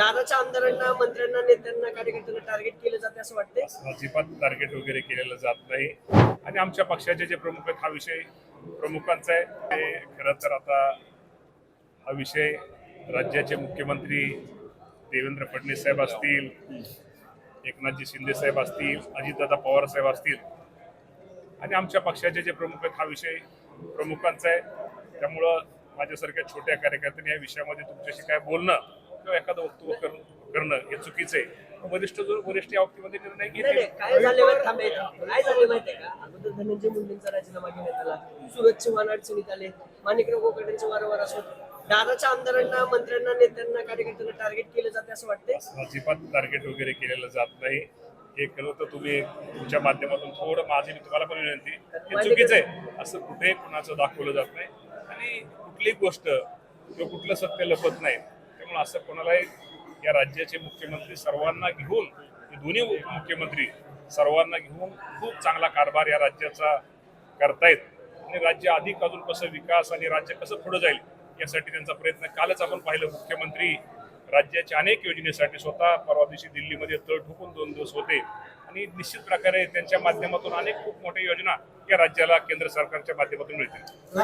दादाच्या आमदारांना मंत्र्यांना नेत्यांना कार्यकर्त्यांना टार्गेट केलं जाते असं वाटतंय? अजिबात टार्गेट वगैरे केलेलं जात नाही. आणि आमच्या पक्षाचे जे प्रमुख आहेत हा विषय प्रमुखांचा आहे. ते खरं तर आता हा विषय राज्याचे मुख्यमंत्री देवेंद्र फडणवीस साहेब असतील एकनाथजी शिंदे साहेब असतील अजितदादा पवार साहेब असतील. आणि आमच्या पक्षाचे जे प्रमुख आहेत हा विषय प्रमुखांचा आहे. त्यामुळं माझ्यासारख्या छोट्या कार्यकर्त्यांनी या विषयामध्ये तुमच्याशी काय बोलणं किंवा एखादं वक्तव्य करणं करणं हे चुकीचं आहे. वरिष्ठ जो वरिष्ठ या बाबतीमध्ये निर्णय घेतील? काय झाले. काय झाले का? अगोदर धनंजय मुंडेंचा राजीनामा घेण्यात आला. सुरत चव्हाण अडचणीत आले. माणिकराव गोकर्डेंचे वारंवार असो. दादाच्या आमदारांना मंत्र्यांना नेत्यांना कार्यकर्त्यांना टार्गेट केलं जाते असं वाटतंय? अजिबात टार्गेट वगैरे केलेलं जात नाही. हे खरं तर तुम्ही तुमच्या माध्यमातून थोडं माझी तुम्हाला पण विनंती हे चुकीचं आहे. असं कुठेही कुणाचं दाखवलं जात नाही. आणि कुठलीही गोष्ट किंवा कुठलं सत्य लपत नाही. त्यामुळे असं कोणालाही या राज्याचे मुख्यमंत्री सर्वांना घेऊन दोन्ही उपमुख्यमंत्री सर्वांना घेऊन खूप चांगला कारभार या राज्याचा करतायत आणि राज्य अधिक अजून कसं विकास आणि राज्य कसं पुढे जाईल यासाठी त्यांचा प्रयत्न कालच आपण पाहिलं. मुख्यमंत्री राज्याच्या अनेक योजनेसाठी स्वतः परवा दिवशी दिल्लीमध्ये तळ ठोकून दोन दिवस होते. आणि निश्चित प्रकारे त्यांच्या माध्यमातून अनेक खूप मोठ्या योजना या राज्याला केंद्र सरकारच्या माध्यमातून मिळतील.